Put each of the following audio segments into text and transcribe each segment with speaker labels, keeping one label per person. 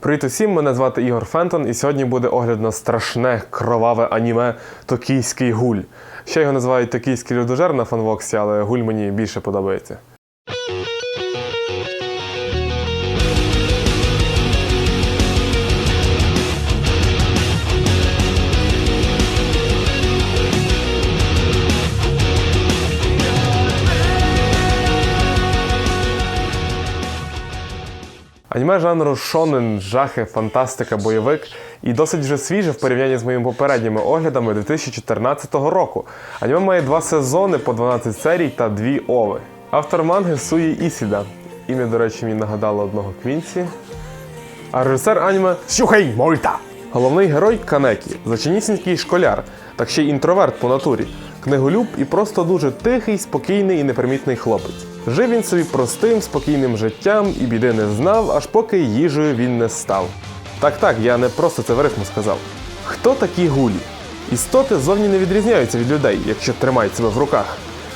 Speaker 1: Привіт усім, мене звати Ігор Фентон, і сьогодні буде огляд на страшне кроваве аніме Токійський гуль. Ще його називають Токійський людожер на фанвоксі, але гуль мені більше подобається. Аніме жанру шонен, жахи, фантастика, бойовик і досить вже свіже в порівнянні з моїми попередніми оглядами 2014 року. Аніме має два сезони по 12 серій та дві ови. Автор манги Суї Ісіда. Ім'я, до речі, мені нагадало одного Квінсі. А режисер аніме Сюхей Мольта. Головний герой Канекі, злочинісінький школяр, так ще й інтроверт по натурі, книголюб і просто дуже тихий, спокійний і непримітний хлопець. Жив він собі простим, спокійним життям і біди не знав, аж поки їжею він не став. Так, так, я не просто це в рифму сказав. Хто такі гулі? Істоти зовні не відрізняються від людей, якщо тримають себе в руках.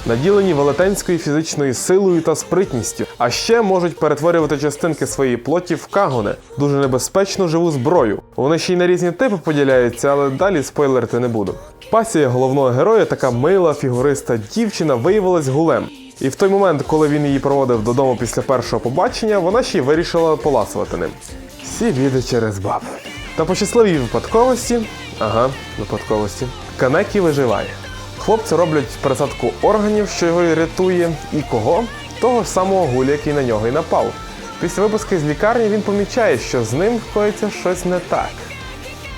Speaker 1: Наділені велетенською фізичною силою та спритністю, а ще можуть перетворювати частинки своєї плоті в кагоне, дуже небезпечну живу зброю. Вони ще й на різні типи поділяються, але далі спойлерити не буду. Пасія головного героя, така мила, фігуриста дівчина, виявилась гулем. І в той момент, коли він її проводив додому після першого побачення, вона ще й вирішила поласувати ним. Всі біди через баб. Та по щасливій випадковості, ага, випадковості, Канекі виживає. Хлопці роблять пересадку органів, що його рятує, і кого? Того ж самого гуля, який на нього і напав. Після випуски з лікарні він помічає, що з ним коїться щось не так.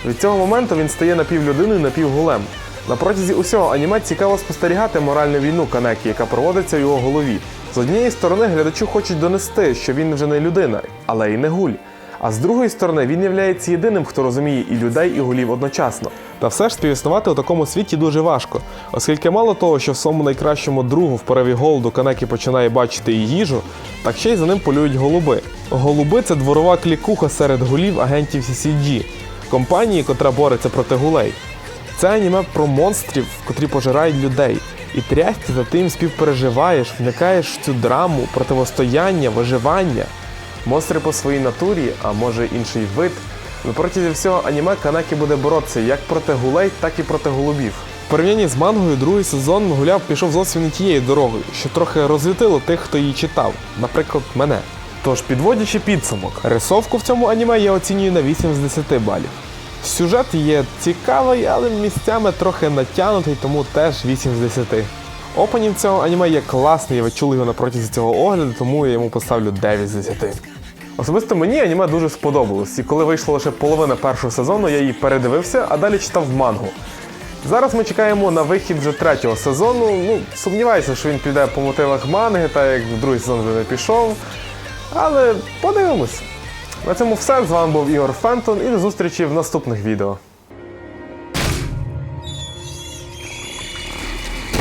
Speaker 1: Від цього моменту він стає напівлюдиною, напівгулем. На протязі усього аніме цікаво спостерігати моральну війну Канекі, яка проводиться в його голові. З однієї сторони, глядачу хочуть донести, що він вже не людина, але й не гуль. А з другої сторони, він являється єдиним, хто розуміє і людей, і гулів одночасно. Та все ж співіснувати у такому світі дуже важко, оскільки мало того, що в своєму найкращому другу в пориві голоду Канекі починає бачити і їжу, так ще й за ним полюють голуби. Голуби це дворова клікуха серед гулів агентів CCG, компанії, котра бореться проти гулей. Це аніме про монстрів, котрі пожирають людей. І трясся за тим співпереживаєш, вникаєш в цю драму, противостояння, виживання. Монстри по своїй натурі, а може інший вид. На протязі всього аніме Канакі буде боротися як проти гулей, так і проти голубів. В порівнянні з мангою другий сезон гуляв пішов зовсім не тією дорогою, що трохи розлютило тих, хто її читав, наприклад, мене. Тож, підводячи підсумок, рисовку в цьому аніме я оцінюю на 8 з 10 балів. Сюжет є цікавий, але місцями трохи натягнутий, тому теж 8 з 10. Опенінг цього аніме є класний, ви чули його на протязі цього огляду, тому я йому поставлю 9 з 10. Особисто мені аніме дуже сподобалось, і коли вийшла лише половина першого сезону, я її передивився, а далі читав мангу. Зараз ми чекаємо на вихід вже третього сезону. Ну, сумніваюся, що він піде по мотивах манги, так як другий сезон вже не пішов. Але подивимось. На цьому все. З вами був Ігор Фентон і до зустрічі в наступних відео.